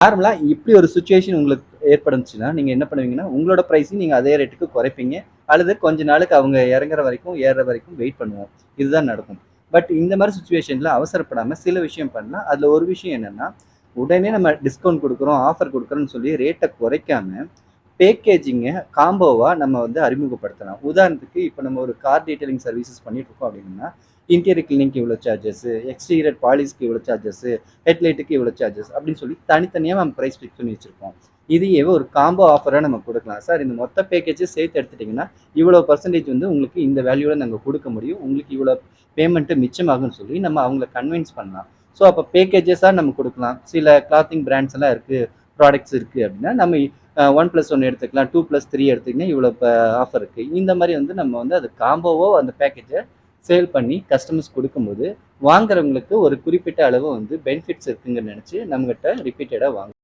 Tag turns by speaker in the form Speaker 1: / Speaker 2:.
Speaker 1: நார்மலாக இப்படி ஒரு சுச்சுவேஷன் உங்களுக்கு ஏற்படுச்சுன்னா நீங்கள் என்ன பண்ணுவீங்கன்னா உங்களோட ப்ரைஸையும் நீங்கள் அதே ரேட்டுக்கு குறைப்பீங்க. அல்லது கொஞ்ச நாளுக்கு அவங்க இறங்குற வரைக்கும் ஏறுற வரைக்கும் வெயிட் பண்ணுவோம். இதுதான் நடக்கும். பட் இந்த மாதிரி சுச்சுவேஷனில் அவசரப்படாமல் சில விஷயம் பண்ணலாம் அதில் ஒரு விஷயம் என்னென்னா உடனே நம்ம டிஸ்கவுண்ட் கொடுக்குறோம் ஆஃபர் கொடுக்குறோன்னு சொல்லி ரேட்டை குறைக்காமல் பேக்கேஜிங்கை காம்போவாக நம்ம வந்து அறிமுகப்படுத்தலாம். உதாரணத்துக்கு இப்போ நம்ம ஒரு கார் டீட்டெயிலிங் சர்வீசஸ் பண்ணிட்டு இருக்கோம் அப்படின்னா இன்டீரியர் கிளினிக்கு இவ்வளோ சார்ஜஸ்ஸு எக்ஸ்டீரியர் பாலிஸ்க்கு இவ்வளோ சார்ஜஸ்ஸு ஹெட்லைட்டுக்கு இவ்வளோ சார்ஜஸ் அப்படின்னு சொல்லி தனித்தனியாக நம்ம ப்ரைஸ் ஃபிக்ஸ் பண்ணி வச்சுருக்கோம் இதையே ஒரு காம்போ ஆஃபராக நம்ம கொடுக்கலாம். சார் இந்த மொத்த பேக்கேஜை சேர்த்து எடுத்துட்டிங்கன்னா இவ்வளோ பர்சன்டேஜ் வந்து உங்களுக்கு இந்த வேல்யூவில் நாங்கள் கொடுக்க முடியும். உங்களுக்கு இவ்வளோ பேமெண்ட்டு மிச்சமாகும்னு சொல்லி நம்ம அவங்கள கன்வின்ஸ் பண்ணலாம். ஸோ அப்போ பேக்கேஜஸாக நம்ம கொடுக்கலாம். சில கிளாத்திங் பிராண்ட்ஸ் எல்லாம் இருக்குது ப்ராடக்ட்ஸ் இருக்குது அப்படின்னா நம்ம ஒன் ப்ளஸ் ஒன் எடுத்துக்கலாம் டூ ப்ளஸ் த்ரீ எடுத்துக்கிங்கன்னா இவ்வளோ ஆஃபர் இருக்குது இந்த மாதிரி வந்து நம்ம வந்து அது காம்போவோ அந்த பேக்கேஜை சேல் பண்ணி கஸ்டமர்ஸ் கொடுக்கும்போது வாங்குறவங்களுக்கு ஒரு குறிப்பிட்ட அளவு வந்து பெனிஃபிட்ஸ் இருக்குங்கன்னு நினச்சி நம்மகிட்ட ரிப்பீட்டடாக வாங்க